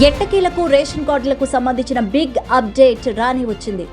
ఎట్టకీలకు ration కార్డులకు సంబంధించిన big update రాని వచ్చింది.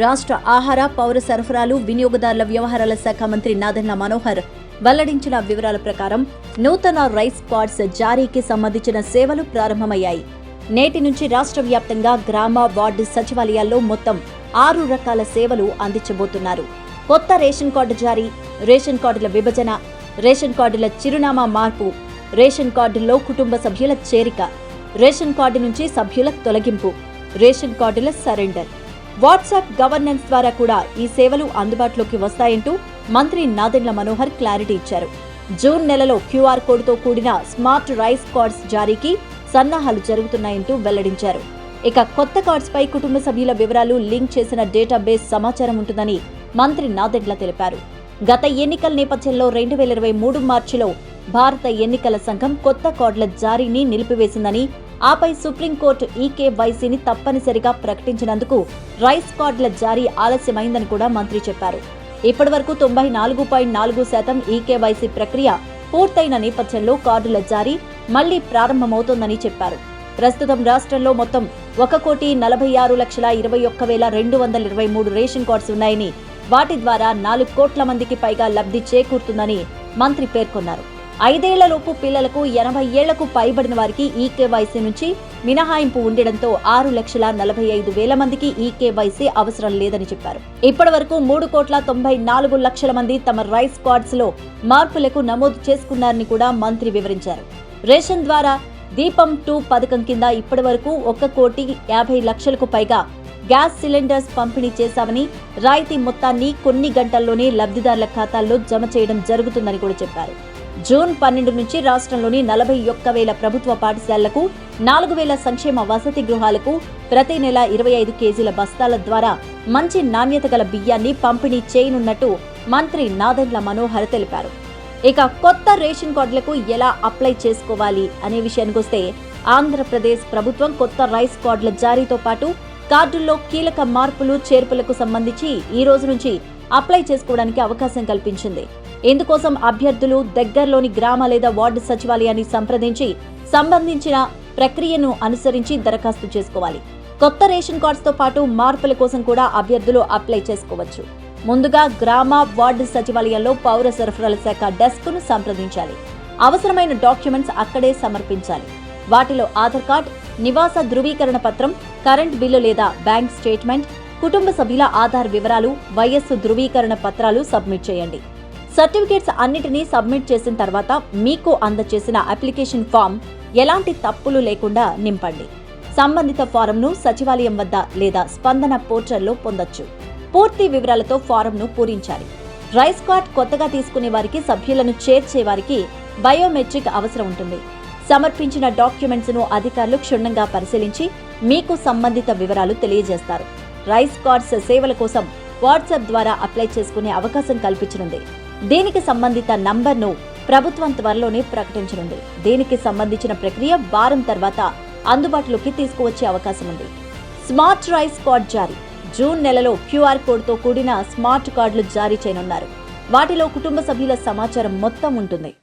రాష్ట్ర ఆహార పౌర సరఫరాలు వినియోగదారుల వ్యవహారాల శాఖ మంత్రి నాదన్న మనోహర్ వెల్లడించిన వివరాల ప్రకారం నూతన రైస్ కార్డ్స్ జారీకి సంబంధించిన సేవలు ప్రారంభమయ్యాయి. నేటి నుంచి రాష్ట్ర వ్యాప్తంగా గ్రామ వార్డు సచివాలయాల్లో మొత్తం ఆరు రకాల సేవలు అందించబోతున్నారు. కొత్త రేషన్ కార్డు జారీ రేషన్ కార్డుల విభజన రేషన్ కార్డుల చిరునామా మార్పు రేషన్ కార్డుల్లో కుటుంబ సభ్యుల చేరిక రేషన్ కార్డు నుంచి సభ్యుల తొలగింపు రేషన్ కార్డుల సరెండర్. వాట్సాప్ గవర్నెన్స్ ద్వారా కూడా ఈ సేవలు అందుబాటులోకి వస్తాయంటూ మంత్రి నాదెండ్ల మనోహర్ క్లారిటీ ఇచ్చారు. జూన్ నెలలో క్యూఆర్ కోడ్తో కూడిన స్మార్ట్ రైస్ కార్డ్స్ జారీకి సన్నాహాలు జరుగుతున్నాయంటూ వెల్లడించారు. ఇక కొత్త కార్డ్స్పై కుటుంబ సభ్యుల వివరాలు లింక్ చేసిన డేటాబేస్ సమాచారం ఉంటుందని మంత్రి నాదెండ్ల తెలిపారు. గత ఎన్నికల నేపథ్యంలో రెండు వేల ఇరవై మూడు మార్చిలో భారత ఎన్నికల సంఘం కొత్త కార్డుల జారీని నిలిపివేసిందని ఆపై సుప్రీంకోర్టు ఈకేవైసీని తప్పనిసరిగా ప్రకటించినందుకు రైస్ కార్డుల జారీ ఆలస్యమైందని కూడా మంత్రి చెప్పారు. ఇప్పటి వరకు తొంభై నాలుగు పాయింట్ నాలుగు శాతం ఈకేవైసీ ప్రక్రియ పూర్తయిన నేపథ్యంలో కార్డుల జారీ మళ్ళీ ప్రారంభమవుతోందని చెప్పారు. ప్రస్తుతం రాష్ట్రంలో మొత్తం ఒక కోటి నలభై ఆరు లక్షల ఇరవై ఒక్క వేల రెండు వందల ఇరవై మూడు రేషన్ కార్డ్స్ ఉన్నాయని వాటి ద్వారా నాలుగు కోట్ల మందికి పైగా లబ్ధి చేకూరుతుందని మంత్రి పేర్కొన్నారు. ఐదేళ్ళలోపు పిల్లలకు ఎనభై ఏళ్ళకు పైబడిన వారికి ఈ కేవైసీ నుంచి మినహాయింపు ఉండడంతో ఆరు లక్షల నలభై ఐదు వేల మందికి ఈ కేవైసీ అవసరం లేదని చెప్పారు. ఇప్పటి వరకు మూడు కోట్ల తొంభై నాలుగు లక్షల మంది తమ రైస్ కార్డ్స్లో మార్పులకు నమోదు చేసుకున్నారని కూడా మంత్రి వివరించారు. రేషన్ ద్వారా దీపం టూ పథకం కింద ఇప్పటి వరకు ఒక్క కోటి యాభై లక్షలకు పైగా గ్యాస్ సిలిండర్స్ పంపిణీ చేశామని రాయితీ మొత్తాన్ని కొన్ని గంటల్లోనే లబ్ధిదారుల ఖాతాల్లో జమ చేయడం జరుగుతుందని కూడా చెప్పారు. జూన్ పన్నెండు నుంచి రాష్ట్రంలోని నలభై ఒక్క వేల ప్రభుత్వ పాఠశాలలకు నాలుగు వేల సంక్షేమ వసతి గృహాలకు ప్రతి నెల ఇరవై ఐదు కేజీల బస్తాల ద్వారా మంచి నాణ్యత గల బియ్యాన్ని పంపిణీ చేయనున్నట్టు మంత్రి నాదెండ్ల మనోహర్ తెలిపారు. ఇక కొత్త రేషన్ కార్డులకు ఎలా అప్లై చేసుకోవాలి అనే విషయానికొస్తే ఆంధ్రప్రదేశ్ ప్రభుత్వం కొత్త రైస్ కార్డుల జారీతో పాటు కార్డుల్లో కీలక మార్పులు చేర్పులకు సంబంధించి ఈ రోజు నుంచి అప్లై చేసుకోవడానికి అవకాశం కల్పించింది. ఇందుకోసం అభ్యర్థులు దగ్గరలోని గ్రామ లేదా వార్డు సచివాలయాన్ని సంప్రదించి సంబంధించిన ప్రక్రియను అనుసరించి దరఖాస్తు చేసుకోవాలి. కొత్త రేషన్ కార్డ్స్తో పాటు మార్పుల కోసం కూడా అభ్యర్థులు అప్లై చేసుకోవచ్చు. ముందుగా గ్రామ వార్డు సచివాలయంలో పౌర సరఫరాల శాఖ డెస్క్ను సంప్రదించాలి. అవసరమైన డాక్యుమెంట్స్ అక్కడే సమర్పించాలి. వాటిలో ఆధార్ కార్డ్ నివాస ధృవీకరణ పత్రం కరెంట్ బిల్లు లేదా బ్యాంక్ స్టేట్మెంట్ కుటుంబ సభ్యుల ఆధార్ వివరాలు వయస్సు ధృవీకరణ పత్రాలు సబ్మిట్ చేయండి. సర్టిఫికేట్స్ అన్నిటినీ సబ్మిట్ చేసిన తర్వాత మీకు అందచేసిన అప్లికేషన్ ఫామ్ ఎలాంటి తప్పులు లేకుండా నింపండి. సంబంధిత ఫారంను సచివాలయం వద్ద లేదా స్పందన పోర్టల్లో పొందొచ్చు. పూర్తి వివరాలతో ఫారంను పూరించాలి. రైస్ కార్డ్ కొత్తగా తీసుకునే వారికి సభ్యులను చేర్చే వారికి బయోమెట్రిక్ అవసరం ఉంటుంది. సమర్పించిన డాక్యుమెంట్స్ను అధికారులు క్షుణ్ణంగా పరిశీలించి మీకు సంబంధిత వివరాలు తెలియజేస్తారు. రైస్ కార్డ్స్ సేవల కోసం వాట్సాప్ ద్వారా అప్లై చేసుకునే అవకాశం కల్పించనుంది. దీనికి సంబంధిత నంబర్ను ప్రభుత్వం త్వరలోనే ప్రకటించనుంది. దీనికి సంబంధించిన ప్రక్రియ వారం తర్వాత అందుబాటులోకి తీసుకువచ్చే అవకాశం ఉంది. స్మార్ట్ రైస్ కార్డ్ జారీ. జూన్ నెలలో క్యూఆర్ కోడ్తో కూడిన స్మార్ట్ కార్డులు జారీ చేయనున్నారు. వాటిలో కుటుంబ సభ్యుల సమాచారం మొత్తం ఉంటుంది.